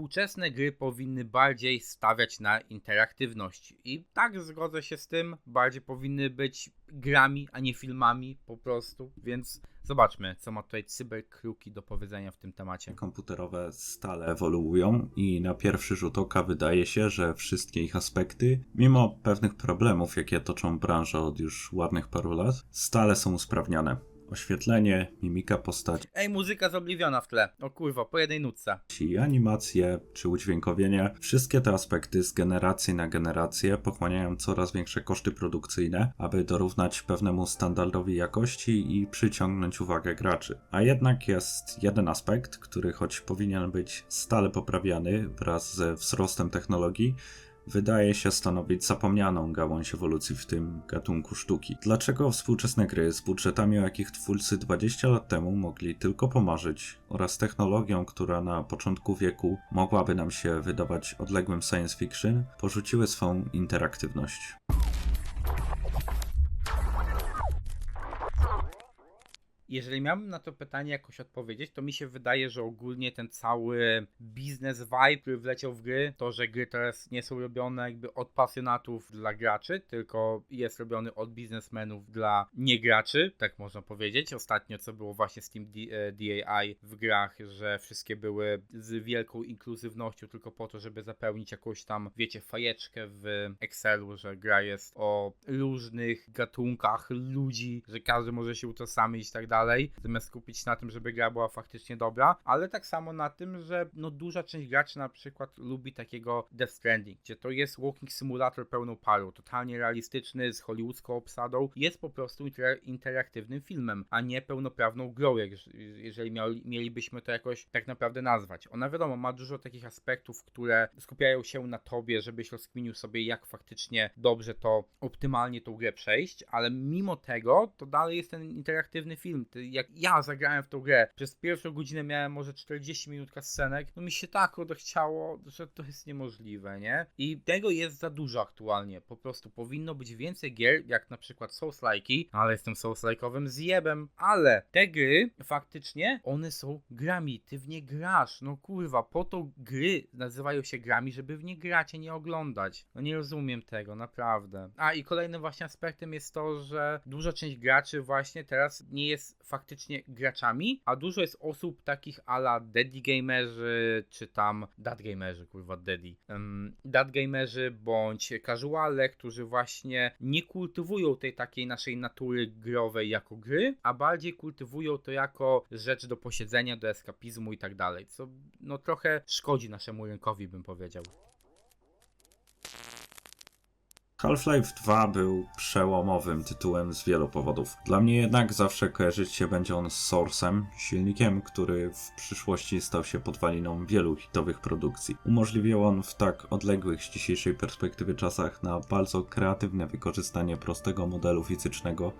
współczesne gry powinny bardziej stawiać na interaktywność. I tak zgodzę się z tym, bardziej powinny być grami, a nie filmami po prostu, więc zobaczmy, co ma tutaj cyberkruki do powiedzenia w tym temacie. Komputerowe stale ewoluują i na pierwszy rzut oka wydaje się, że wszystkie ich aspekty, mimo pewnych problemów, jakie toczą branżę od już ładnych paru lat, stale są usprawniane. Oświetlenie, mimika postaci, Ej, muzyka z Obliviona w tle. O kurwa, po jednej nutce. animacje czy udźwiękowienie, wszystkie te aspekty z generacji na generację pochłaniają coraz większe koszty produkcyjne, aby dorównać pewnemu standardowi jakości i przyciągnąć uwagę graczy. A jednak jest jeden aspekt, który choć powinien być stale poprawiany wraz ze wzrostem technologii, wydaje się stanowić zapomnianą gałąź ewolucji w tym gatunku sztuki. Dlaczego współczesne gry z budżetami, o jakich twórcy 20 lat temu mogli tylko pomarzyć, oraz technologią, która na początku wieku mogłaby nam się wydawać odległym science fiction, porzuciły swą interaktywność? Jeżeli miałbym na to pytanie jakoś odpowiedzieć, to mi się wydaje, że ogólnie ten cały biznes vibe, który wleciał w gry, to, że gry teraz nie są robione jakby od pasjonatów dla graczy, tylko jest robiony od biznesmenów dla niegraczy, tak można powiedzieć. Ostatnio co było właśnie z tym D- e, DAI w grach, że wszystkie były z wielką inkluzywnością tylko po to, żeby zapełnić jakąś tam, wiecie, fajeczkę w Excelu, że gra jest o różnych gatunkach ludzi, że każdy może się utożsamić i tak dalej, zamiast skupić się na tym, żeby gra była faktycznie dobra, ale tak samo na tym, że no duża część graczy na przykład lubi takiego Death Stranding, gdzie to jest walking simulator pełną parą, totalnie realistyczny, z hollywoodzką obsadą, jest po prostu inter- interaktywnym filmem, a nie pełnoprawną grą, jeżeli mielibyśmy to jakoś tak naprawdę nazwać. Ona wiadomo, ma dużo takich aspektów, które skupiają się na tobie, żebyś rozkminił sobie, jak faktycznie dobrze to, optymalnie tą grę przejść, ale mimo tego, to dalej jest ten interaktywny film. Jak ja zagrałem w tą grę, przez pierwszą godzinę miałem może 40 minut scenek, no mi się tak odechciało, że to jest niemożliwe, nie? I tego jest za dużo aktualnie. Po prostu powinno być więcej gier, jak na przykład Souls-like'i, ale jestem Souls-like'owym zjebem, ale te gry faktycznie, one są grami, ty w nie grasz, no kurwa, po to gry nazywają się grami, żeby w nie grać, a nie oglądać. No nie rozumiem tego, naprawdę. A i kolejnym właśnie aspektem jest to, że duża część graczy właśnie teraz nie jest faktycznie graczami, a dużo jest osób takich ala daddy gamerzy, czy tam dad gamerzy, kurwa daddy. Dad gamerzy bądź casuale, którzy właśnie nie kultywują tej takiej naszej natury growej jako gry, a bardziej kultywują to jako rzecz do posiedzenia, do eskapizmu i tak dalej, co no trochę szkodzi naszemu rynkowi, bym powiedział. Half-Life 2 był przełomowym tytułem z wielu powodów. Dla mnie jednak zawsze kojarzyć się będzie on z Source'em, silnikiem, który w przyszłości stał się podwaliną wielu hitowych produkcji. Umożliwił on w tak odległych z dzisiejszej perspektywy czasach na bardzo kreatywne wykorzystanie prostego modelu fizycznego,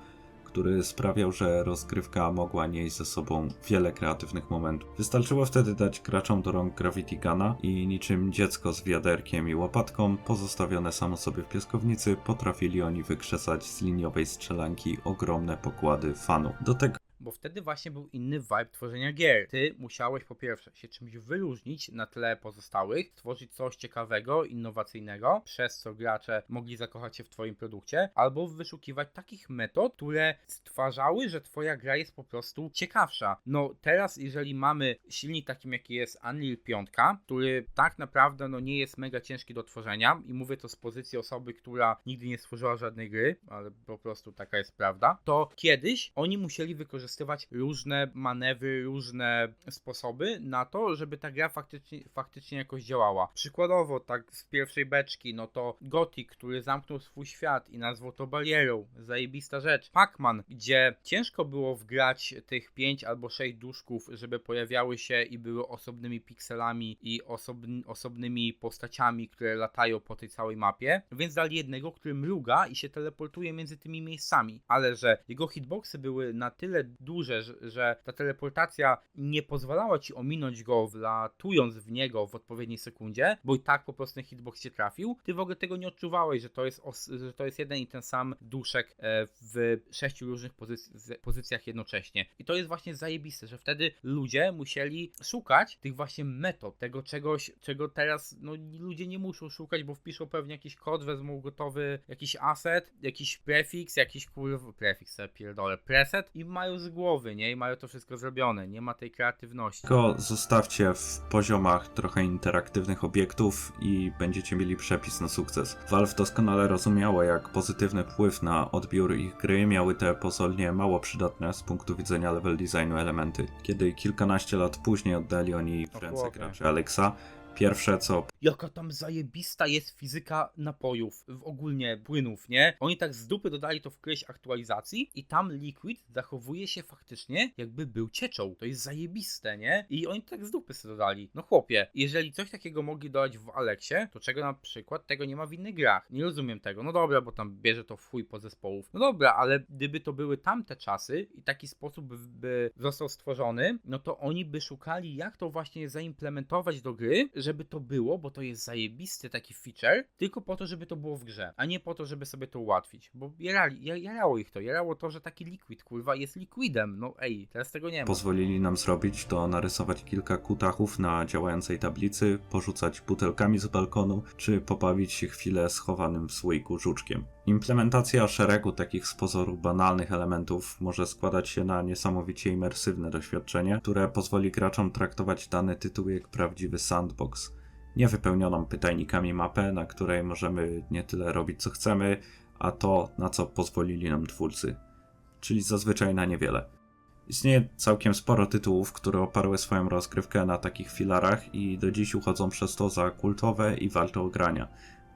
który sprawiał, że rozgrywka mogła nieść ze sobą wiele kreatywnych momentów. Wystarczyło wtedy dać graczom do rąk Gravity Guna i niczym dziecko z wiaderkiem i łopatką, pozostawione samo sobie w piaskownicy, potrafili oni wykrzesać z liniowej strzelanki ogromne pokłady fanów. Do tego Bo wtedy właśnie był inny vibe tworzenia gier. Ty musiałeś po pierwsze się czymś wyróżnić na tle pozostałych, tworzyć coś ciekawego, innowacyjnego, przez co gracze mogli zakochać się w twoim produkcie, albo wyszukiwać takich metod, które stwarzały, że twoja gra jest po prostu ciekawsza. No teraz, jeżeli mamy silnik takim jaki jest Unreal 5, który tak naprawdę no nie jest mega ciężki do tworzenia i mówię to z pozycji osoby, która nigdy nie stworzyła żadnej gry, ale po prostu taka jest prawda, to kiedyś oni musieli wykorzystywać różne manewry, różne sposoby na to, żeby ta gra faktycznie, faktycznie jakoś działała. Przykładowo, tak z pierwszej beczki, no to Gothic, który zamknął swój świat i nazwał to barierą, zajebista rzecz. Pac-Man, gdzie ciężko było wgrać tych 5 albo 6 duszków, żeby pojawiały się i były osobnymi pikselami i osobny, osobnymi postaciami, które latają po tej całej mapie, więc dali jednego, który mruga i się teleportuje między tymi miejscami, ale że jego hitboxy były na tyle duże, że, że ta teleportacja nie pozwalała ci ominąć go wlatując w niego w odpowiedniej sekundzie, bo i tak po prostu ten hitbox cię trafił, ty w ogóle tego nie odczuwałeś, że to jest, os- że to jest jeden i ten sam duszek e, w sześciu różnych pozyc- pozycjach jednocześnie. I to jest właśnie zajebiste, że wtedy ludzie musieli szukać tych właśnie metod, tego czegoś, czego teraz no, ludzie nie muszą szukać, bo wpiszą pewnie jakiś kod, wezmą gotowy jakiś asset, jakiś prefiks, jakiś kurwa, prefiks, pierdolę, preset i mają z głowy, nie? I mają to wszystko zrobione, nie ma tej kreatywności. Tylko zostawcie w poziomach trochę interaktywnych obiektów i będziecie mieli przepis na sukces. Valve doskonale rozumiało, jak pozytywny wpływ na odbiór ich gry miały te pozornie mało przydatne z punktu widzenia level designu elementy. Kiedy kilkanaście lat później oddali oni w ręce graczy Alexa, pierwsze co Jaka tam zajebista jest fizyka napojów, w ogólnie płynów, nie? Oni tak z dupy dodali to w którejś aktualizacji i tam Liquid zachowuje się faktycznie jakby był cieczą. To jest zajebiste, nie? I oni tak z dupy sobie dodali. No chłopie, jeżeli coś takiego mogli dodać w Alexie, to czego na przykład tego nie ma w innych grach? Nie rozumiem tego. No dobra, bo tam bierze to w chuj podzespołów. No dobra, ale gdyby to były tamte czasy i taki sposób by został stworzony, no to oni by szukali jak to właśnie zaimplementować do gry, żeby to było, bo to jest zajebisty taki feature, tylko po to, żeby to było w grze, a nie po to, żeby sobie to ułatwić. Bo jarali, ja- jarało ich to, jarało to, że taki liquid, kurwa, jest liquidem. No ej, teraz tego nie ma. pozwolili nam zrobić, to narysować kilka kutachów na działającej tablicy, porzucać butelkami z balkonu, czy pobawić się chwilę schowanym w słoiku żuczkiem. Implementacja szeregu takich z pozoru banalnych elementów może składać się na niesamowicie imersywne doświadczenie, które pozwoli graczom traktować dany tytuł jak prawdziwy sandbox. Nie wypełnioną pytajnikami mapę, na której możemy nie tyle robić co chcemy, a to na co pozwolili nam twórcy. Czyli zazwyczaj na niewiele. Istnieje całkiem sporo tytułów, które oparły swoją rozgrywkę na takich filarach i do dziś uchodzą przez to za kultowe i warte o grania.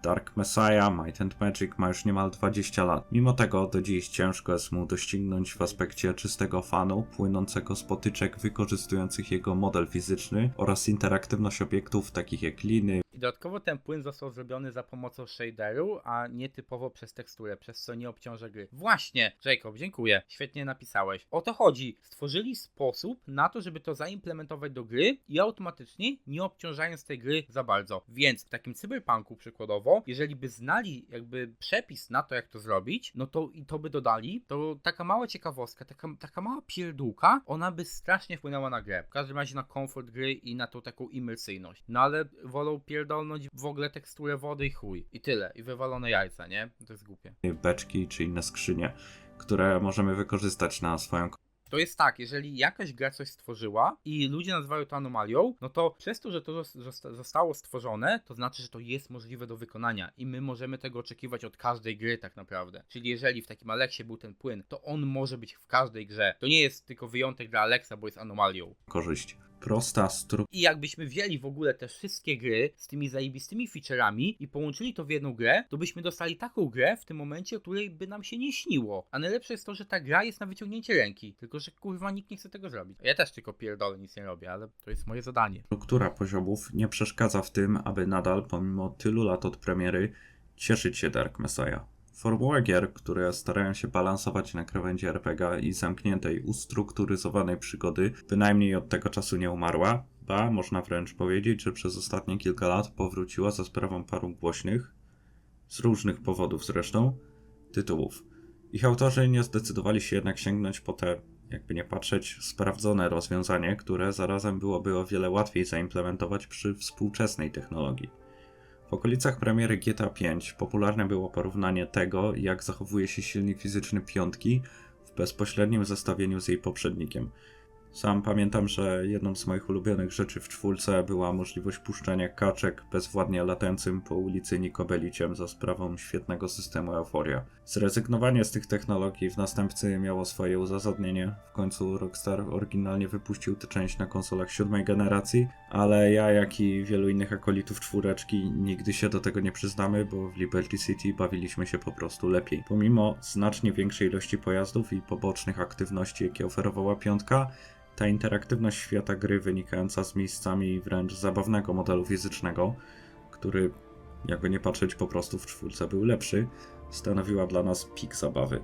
Dark Messiah, Might and Magic ma już niemal 20 lat. Mimo tego do dziś ciężko jest mu doścignąć w aspekcie czystego fanu, płynącego z potyczek wykorzystujących jego model fizyczny oraz interaktywność obiektów takich jak liny, I dodatkowo ten płyn został zrobiony za pomocą shaderu, a nie typowo przez teksturę, przez co nie obciąża gry. Właśnie, Jacob, dziękuję. Świetnie napisałeś. O to chodzi. Stworzyli sposób na to, żeby to zaimplementować do gry i automatycznie nie obciążając tej gry za bardzo. Więc w takim cyberpunku przykładowo, jeżeli by znali jakby przepis na to, jak to zrobić, no to i to by dodali, to taka mała ciekawostka, taka, taka mała pierdółka, ona by strasznie wpłynęła na grę. W każdym razie na komfort gry i na tą taką imersyjność. No ale wolą pierdolnąć w ogóle teksturę wody i chuj. I tyle. I wywalone jajca, nie? To jest głupie. beczki czy inne skrzynie, które możemy wykorzystać na swoją To jest tak, jeżeli jakaś gra coś stworzyła i ludzie nazywają to anomalią, no to przez to, że to zos- zosta- zostało stworzone, to znaczy, że to jest możliwe do wykonania i my możemy tego oczekiwać od każdej gry tak naprawdę. Czyli jeżeli w takim Alexie był ten płyn, to on może być w każdej grze. To nie jest tylko wyjątek dla Alexa, bo jest anomalią. korzyść. Prosta struktura. I jakbyśmy wzięli w ogóle te wszystkie gry z tymi zajebistymi featureami i połączyli to w jedną grę, to byśmy dostali taką grę w tym momencie, której by nam się nie śniło. A najlepsze jest to, że ta gra jest na wyciągnięcie ręki. Tylko, że kurwa nikt nie chce tego zrobić. Ja też tylko pierdolę, nic nie robię, ale to jest moje zadanie. Struktura poziomów nie przeszkadza w tym, aby nadal, pomimo tylu lat od premiery, cieszyć się Dark Messiah. Formuła gier, które starają się balansować na krawędzi RPG i zamkniętej, ustrukturyzowanej przygody, bynajmniej od tego czasu nie umarła, ba, można wręcz powiedzieć, że przez ostatnie kilka lat powróciła za sprawą paru głośnych, z różnych powodów zresztą, tytułów. Ich autorzy nie zdecydowali się jednak sięgnąć po te jakby nie patrzeć, sprawdzone rozwiązanie, które zarazem byłoby o wiele łatwiej zaimplementować przy współczesnej technologii. Okolicach premiery GTA V popularne było porównanie tego, jak zachowuje się silnik fizyczny piątki w bezpośrednim zestawieniu z jej poprzednikiem. Sam pamiętam, że jedną z moich ulubionych rzeczy w czwórce była możliwość puszczania kaczek bezwładnie latającym po ulicy Nikobeliciem za sprawą świetnego systemu Euphoria. Zrezygnowanie z tych technologii w następcy miało swoje uzasadnienie. W końcu Rockstar oryginalnie wypuścił tę część na konsolach siódmej generacji, ale ja, jak i wielu innych akolitów czwóreczki, nigdy się do tego nie przyznamy, bo w Liberty City bawiliśmy się po prostu lepiej. Pomimo znacznie większej ilości pojazdów i pobocznych aktywności, jakie oferowała piątka, ta interaktywność świata gry wynikająca z miejscami wręcz zabawnego modelu fizycznego, który jakby nie patrzeć po prostu w czwórce był lepszy, stanowiła dla nas pik zabawy.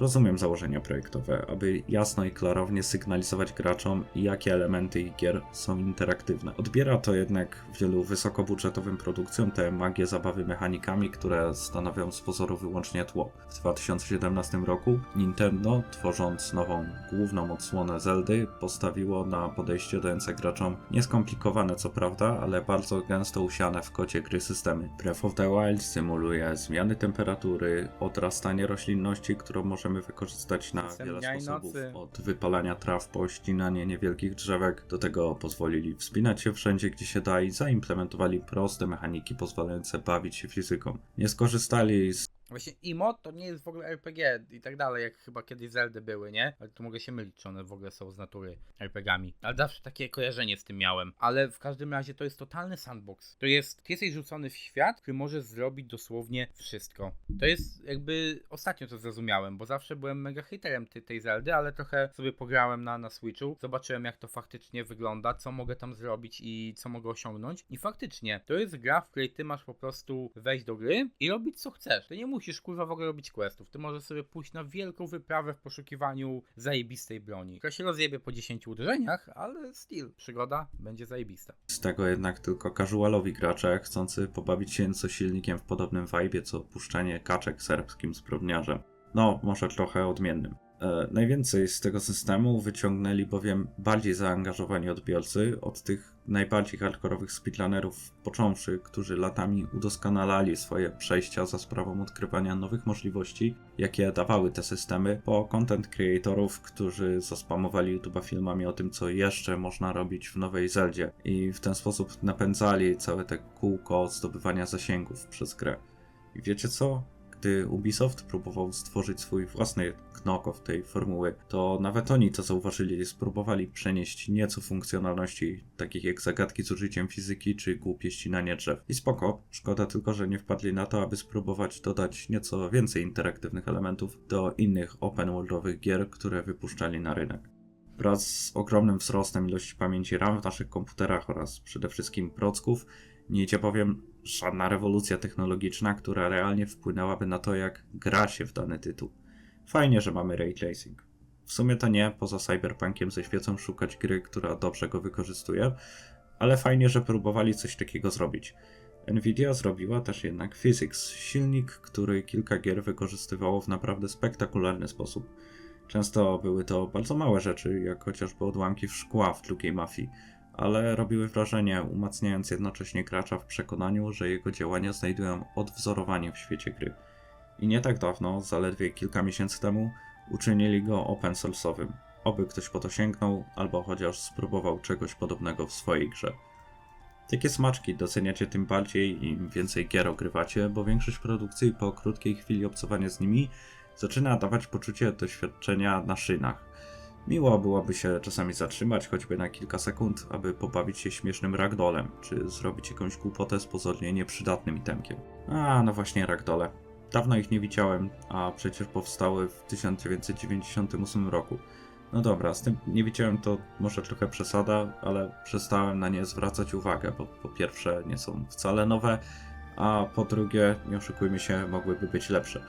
Rozumiem założenia projektowe, aby jasno i klarownie sygnalizować graczom, jakie elementy ich gier są interaktywne. Odbiera to jednak wielu wysokobudżetowym produkcjom tę magię zabawy mechanikami, które stanowią z pozoru wyłącznie tło. W 2017 roku Nintendo, tworząc nową główną odsłonę Zeldy, postawiło na podejście dające graczom nieskomplikowane co prawda, ale bardzo gęsto usiane w kocie gry systemy. Breath of the Wild symuluje zmiany temperatury, odrastanie roślinności, którą możemy wykorzystać na Czasem wiele sposobów. Od wypalania traw po ścinanie niewielkich drzewek. Do tego pozwolili wspinać się wszędzie, gdzie się da i zaimplementowali proste mechaniki pozwalające bawić się fizyką. Nie skorzystali z Właśnie IMO to nie jest w ogóle RPG i tak dalej, jak chyba kiedyś Zeldy były, nie? Ale tu mogę się mylić, czy one w ogóle są z natury RPGami. Ale zawsze takie kojarzenie z tym miałem. Ale w każdym razie to jest totalny sandbox. To jest, ty jesteś rzucony w świat, który może zrobić dosłownie wszystko. To jest jakby, ostatnio to zrozumiałem, bo zawsze byłem mega haterem tej, tej Zeldy, ale trochę sobie pograłem na, na Switchu, zobaczyłem jak to faktycznie wygląda, co mogę tam zrobić i co mogę osiągnąć. I faktycznie, to jest gra, w której ty masz po prostu wejść do gry i robić co chcesz. Ty nie musisz kurwa w ogóle robić questów. Ty możesz sobie pójść na wielką wyprawę w poszukiwaniu zajebistej broni. Która się rozjebie po 10 uderzeniach, ale still, przygoda będzie zajebista. Z tego jednak tylko casualowi gracze, chcący pobawić się nieco silnikiem w podobnym vibe co puszczanie kaczek serbskim zbrodniarzem. No, może trochę odmiennym. E, najwięcej z tego systemu wyciągnęli bowiem bardziej zaangażowani odbiorcy od tych najbardziej hardkorowych speedrunnerów począwszy, którzy latami udoskonalali swoje przejścia za sprawą odkrywania nowych możliwości, jakie dawały te systemy, po content creatorów, którzy zaspamowali YouTube'a filmami o tym, co jeszcze można robić w nowej Zeldzie i w ten sposób napędzali całe te kółko zdobywania zasięgów przez grę. I wiecie co? Gdy Ubisoft próbował stworzyć swój własny knok tej formuły, to nawet oni to zauważyli i spróbowali przenieść nieco funkcjonalności, takich jak zagadki z użyciem fizyki czy głupie ścinanie drzew. I spoko, szkoda tylko, że nie wpadli na to, aby spróbować dodać nieco więcej interaktywnych elementów do innych open worldowych gier, które wypuszczali na rynek. Wraz z ogromnym wzrostem ilości pamięci RAM w naszych komputerach oraz przede wszystkim procków, nie idzie bowiem żadna rewolucja technologiczna, która realnie wpłynęłaby na to, jak gra się w dany tytuł. Fajnie, że mamy ray tracing. W sumie to nie, poza Cyberpunkiem ze świecą szukać gry, która dobrze go wykorzystuje, ale fajnie, że próbowali coś takiego zrobić. Nvidia zrobiła też jednak Physics, silnik, który kilka gier wykorzystywało w naprawdę spektakularny sposób. Często były to bardzo małe rzeczy, jak chociażby odłamki szkła w drugiej mafii, ale robiły wrażenie, umacniając jednocześnie gracza w przekonaniu, że jego działania znajdują odwzorowanie w świecie gry. I nie tak dawno, zaledwie kilka miesięcy temu, uczynili go open source'owym. Oby ktoś po to sięgnął, albo chociaż spróbował czegoś podobnego w swojej grze. Takie smaczki doceniacie tym bardziej, im więcej gier ogrywacie, bo większość produkcji po krótkiej chwili obcowania z nimi zaczyna dawać poczucie doświadczenia na szynach. Miło byłoby się czasami zatrzymać, choćby na kilka sekund, aby pobawić się śmiesznym ragdolem, czy zrobić jakąś głupotę z pozornie nieprzydatnym itemkiem. A, no właśnie ragdole. Dawno ich nie widziałem, a przecież powstały w 1998 roku. No dobra, z tym nie widziałem to może trochę przesada, ale przestałem na nie zwracać uwagę, bo po pierwsze nie są wcale nowe, a po drugie, nie oszukujmy się, mogłyby być lepsze.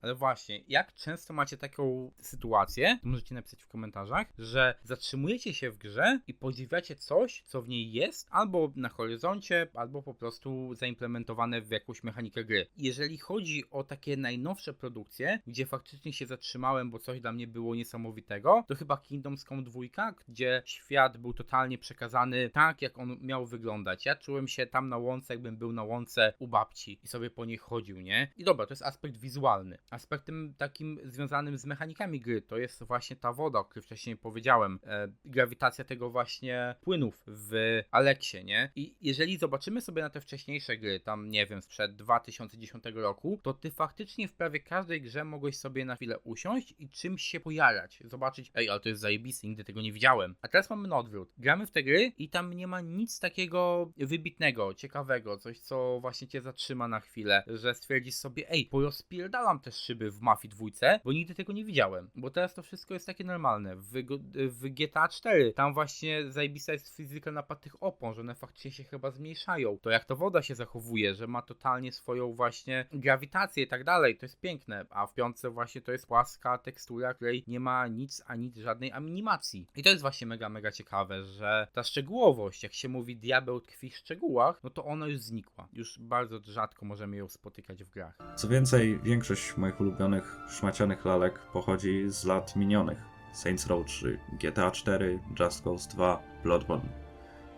Ale właśnie, jak często macie taką sytuację, to możecie napisać w komentarzach, że zatrzymujecie się w grze i podziwiacie coś, co w niej jest, albo na horyzoncie, albo po prostu zaimplementowane w jakąś mechanikę gry. Jeżeli chodzi o takie najnowsze produkcje, gdzie faktycznie się zatrzymałem, bo coś dla mnie było niesamowitego, to chyba Kingdoms Come 2, gdzie świat był totalnie przekazany tak, jak on miał wyglądać. Ja czułem się tam na łące, jakbym był na łące u babci i sobie po niej chodził, nie? I dobra, to jest aspekt wizualny. Aspektem takim związanym z mechanikami gry to jest właśnie ta woda, o której wcześniej powiedziałem. E, grawitacja tego właśnie płynów w Aleksie, nie? I jeżeli zobaczymy sobie na te wcześniejsze gry, tam nie wiem, sprzed 2010 roku, to ty faktycznie w prawie każdej grze mogłeś sobie na chwilę usiąść i czymś się pojarać. Zobaczyć, ej, ale to jest zajebiste, nigdy tego nie widziałem. A teraz mamy odwrót. Gramy w te gry i tam nie ma nic takiego wybitnego, ciekawego, coś co właśnie cię zatrzyma na chwilę, że stwierdzisz sobie, ej, porozpierdalam te szyby w Mafii dwójce, bo nigdy tego nie widziałem. Bo teraz to wszystko jest takie normalne. W, w GTA 4 tam właśnie zajebista jest fizyka napad tych opon, że one faktycznie się chyba zmniejszają. To jak to woda się zachowuje, że ma totalnie swoją właśnie grawitację i tak dalej, to jest piękne. A w piątce właśnie to jest płaska tekstura, której nie ma nic ani żadnej animacji. I to jest właśnie mega, mega ciekawe, że ta szczegółowość, jak się mówi diabeł tkwi w szczegółach, no to ona już znikła. Już bardzo rzadko możemy ją spotykać w grach. Co więcej, większość moich ulubionych szmacianych lalek pochodzi z lat minionych. Saints Row 3, GTA 4, Just Cause 2, Bloodborne.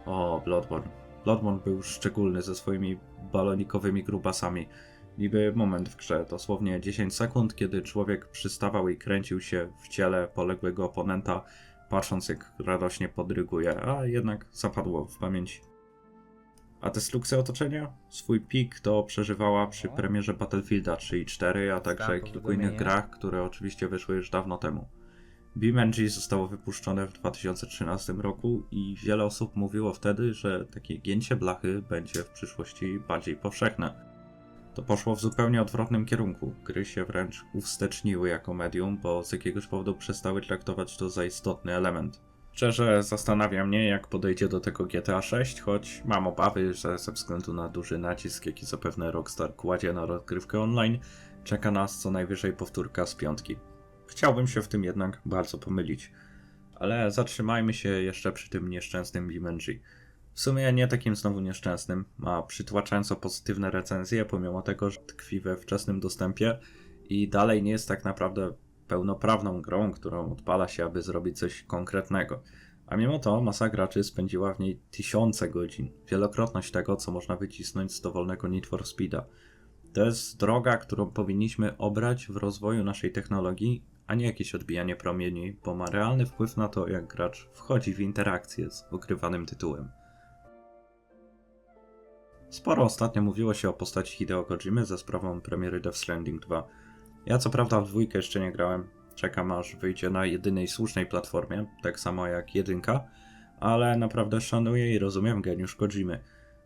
O, Bloodborne. Bloodborne był szczególny ze swoimi balonikowymi grubasami. Niby moment w grze, dosłownie 10 sekund, kiedy człowiek przystawał i kręcił się w ciele poległego oponenta, patrząc jak radośnie podryguje, a jednak zapadło w pamięci. A destrukcja otoczenia? Swój pik to przeżywała przy O. premierze Battlefielda 3 i 4, a także Dostałem kilku innych grach, które oczywiście wyszły już dawno temu. BeamNG zostało wypuszczone w 2013 roku i wiele osób mówiło wtedy, że takie gięcie blachy będzie w przyszłości bardziej powszechne. To poszło w zupełnie odwrotnym kierunku. Gry się wręcz uwsteczniły jako medium, bo z jakiegoś powodu przestały traktować to za istotny element. Szczerze zastanawia mnie, jak podejdzie do tego GTA 6, choć mam obawy, że ze względu na duży nacisk, jaki zapewne Rockstar kładzie na rozgrywkę online, czeka nas co najwyżej powtórka z piątki. Chciałbym się w tym jednak bardzo pomylić. Ale zatrzymajmy się jeszcze przy tym nieszczęsnym BeamNG. W sumie nie takim znowu nieszczęsnym, ma przytłaczająco pozytywne recenzje, pomimo tego, że tkwi we wczesnym dostępie i dalej nie jest tak naprawdę pełnoprawną grą, którą odpala się, aby zrobić coś konkretnego. A mimo to masa graczy spędziła w niej tysiące godzin, wielokrotność tego, co można wycisnąć z dowolnego Need for Speeda. To jest droga, którą powinniśmy obrać w rozwoju naszej technologii, a nie jakieś odbijanie promieni, bo ma realny wpływ na to, jak gracz wchodzi w interakcję z ogrywanym tytułem. Sporo ostatnio mówiło się o postaci Hideo Kojimy ze sprawą premiery Death Stranding 2. Ja co prawda w dwójkę jeszcze nie grałem, czekam aż wyjdzie na jedynej słusznej platformie, tak samo jak jedynka, ale naprawdę szanuję i rozumiem geniusz Kojimy.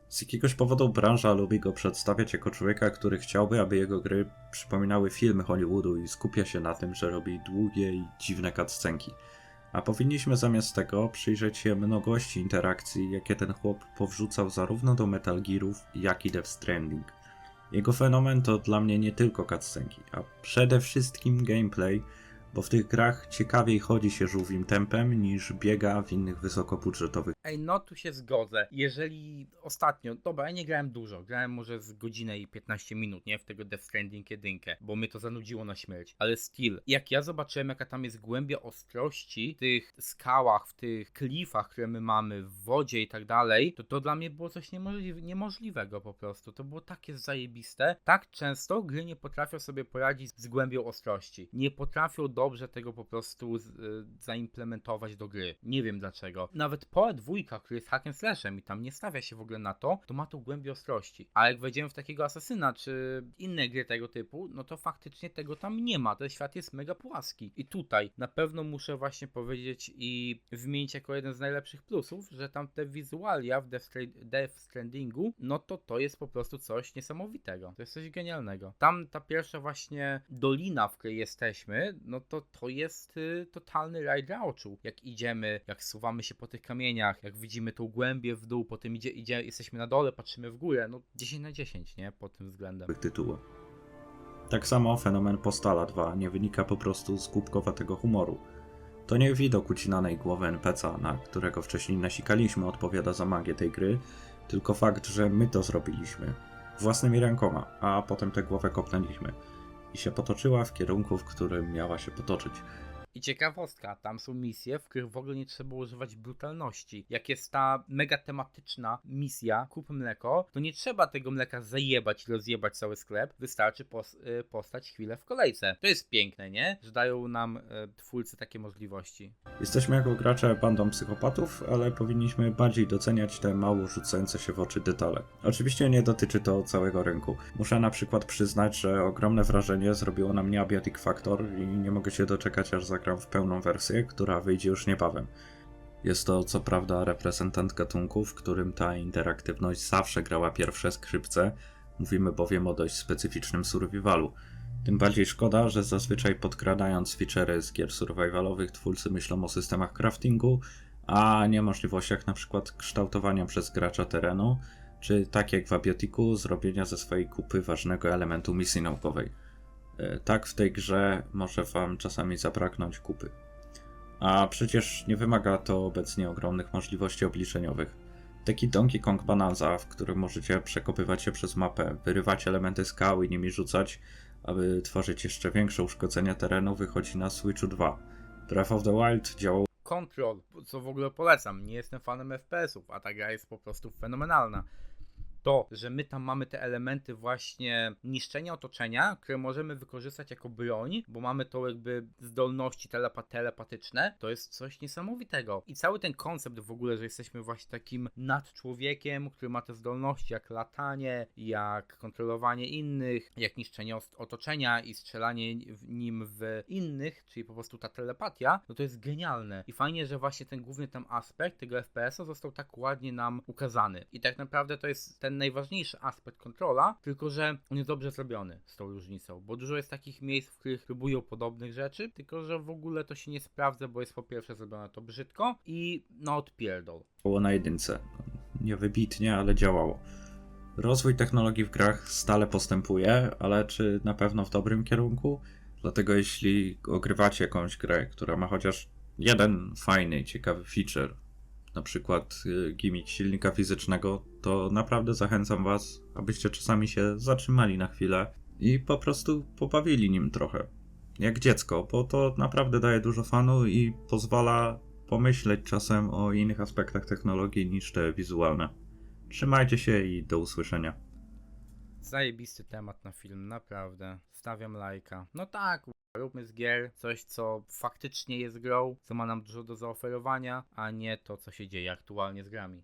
Z jakiegoś powodu branża lubi go przedstawiać jako człowieka, który chciałby, aby jego gry przypominały filmy Hollywoodu i skupia się na tym, że robi długie i dziwne cutscenki. A powinniśmy zamiast tego przyjrzeć się mnogości interakcji, jakie ten chłop powrzucał zarówno do Metal Gearów, jak i Death Stranding. Jego fenomen to dla mnie nie tylko cutscenki, a przede wszystkim gameplay, bo w tych grach ciekawiej chodzi się żółwim tempem niż biega w innych wysokobudżetowych Ej, no tu się zgodzę. Jeżeli ostatnio, dobra, ja nie grałem dużo, grałem może z godzinę i 15 minut, nie? W tego Death Stranding jedynkę, bo mnie to zanudziło na śmierć. Ale still, jak ja zobaczyłem, jaka tam jest głębia ostrości w tych skałach, w tych klifach, które my mamy, w wodzie i tak dalej, to to dla mnie było coś niemożliwe, niemożliwego po prostu. To było takie zajebiste. Tak często gry nie potrafią sobie poradzić z głębią ostrości. Nie potrafią dobrze tego po prostu z, y, zaimplementować do gry. Nie wiem dlaczego. Nawet PoE 2, który jest hack slashem i tam nie stawia się w ogóle na to, to ma tą głębię ostrości. A jak wejdziemy w takiego asasyna czy inne gry tego typu, no to faktycznie tego tam nie ma. Ten świat jest mega płaski. I tutaj na pewno muszę właśnie powiedzieć i wymienić jako jeden z najlepszych plusów, że tam te wizualia w Death, Death Strandingu, no to to jest po prostu coś niesamowitego. To jest coś genialnego. Tam ta pierwsza właśnie dolina, w której jesteśmy, no to to jest y, totalny raj dla oczu. Jak idziemy, jak suwamy się po tych kamieniach, jak widzimy tą głębię w dół, potem idzie, idzie, jesteśmy na dole, patrzymy w górę, no 10 na 10, nie? Pod tym względem. tytułu. Tak samo fenomen Postala 2 nie wynika po prostu z głupkowatego humoru. To nie widok ucinanej głowy NPC'a, na którego wcześniej nasikaliśmy, odpowiada za magię tej gry, tylko fakt, że my to zrobiliśmy. Własnymi rękoma, a potem tę głowę kopnęliśmy. I się potoczyła w kierunku, w którym miała się potoczyć. I ciekawostka, tam są misje, w których w ogóle nie trzeba używać brutalności. Jak jest ta mega tematyczna misja, kup mleko, to nie trzeba tego mleka zajebać i rozjebać cały sklep, wystarczy pos y, postać chwilę w kolejce. To jest piękne, nie? Że dają nam y, twórcy takie możliwości. Jesteśmy jako gracze bandą psychopatów, ale powinniśmy bardziej doceniać te mało rzucające się w oczy detale. Oczywiście nie dotyczy to całego rynku. Muszę na przykład przyznać, że ogromne wrażenie zrobiło na mnie Abiatic Factor i nie mogę się doczekać, aż zagram w pełną wersję, która wyjdzie już niebawem. Jest to co prawda reprezentant gatunku, w którym ta interaktywność zawsze grała pierwsze skrzypce, mówimy bowiem o dość specyficznym survivalu. Tym bardziej szkoda, że zazwyczaj podkradając feature'y z gier survivalowych twórcy myślą o systemach craftingu, a nie możliwościach np. kształtowania przez gracza terenu, czy tak jak w Abiotiku, zrobienia ze swojej kupy ważnego elementu misji naukowej. E, Tak w tej grze może wam czasami zabraknąć kupy. A przecież nie wymaga to obecnie ogromnych możliwości obliczeniowych. Taki Donkey Kong Bonanza, w którym możecie przekopywać się przez mapę, wyrywać elementy skał i nimi rzucać, aby tworzyć jeszcze większe uszkodzenia terenu, wychodzi na Switchu 2. Breath of the Wild działał Control, co w ogóle polecam. Nie jestem fanem FPS-ów, a ta gra jest po prostu fenomenalna. To, że my tam mamy te elementy właśnie niszczenia otoczenia, które możemy wykorzystać jako broń, bo mamy to jakby zdolności telepa telepatyczne, to jest coś niesamowitego. I cały ten koncept w ogóle, że jesteśmy właśnie takim nadczłowiekiem, który ma te zdolności jak latanie, jak kontrolowanie innych, jak niszczenie otoczenia i strzelanie w nim w innych, czyli po prostu ta telepatia, no to jest genialne. I fajnie, że właśnie ten główny tam aspekt tego FPS-a został tak ładnie nam ukazany. I tak naprawdę to jest ten najważniejszy aspekt kontrola, tylko że on jest dobrze zrobiony z tą różnicą, bo dużo jest takich miejsc, w których próbują podobnych rzeczy, tylko że w ogóle to się nie sprawdza, bo jest po pierwsze zrobione to brzydko i no odpierdol. na jedynce. Nie wybitnie, ale działało. Rozwój technologii w grach stale postępuje, ale czy na pewno w dobrym kierunku? Dlatego jeśli ogrywacie jakąś grę, która ma chociaż jeden fajny, ciekawy feature, na przykład y, gimmick silnika fizycznego, to naprawdę zachęcam Was, abyście czasami się zatrzymali na chwilę i po prostu pobawili nim trochę. Jak dziecko, bo to naprawdę daje dużo fanu i pozwala pomyśleć czasem o innych aspektach technologii niż te wizualne. Trzymajcie się i do usłyszenia. Zajebisty temat na film, naprawdę. Stawiam lajka. No tak, róbmy z gier coś, co faktycznie jest grą, co ma nam dużo do zaoferowania, a nie to, co się dzieje aktualnie z grami.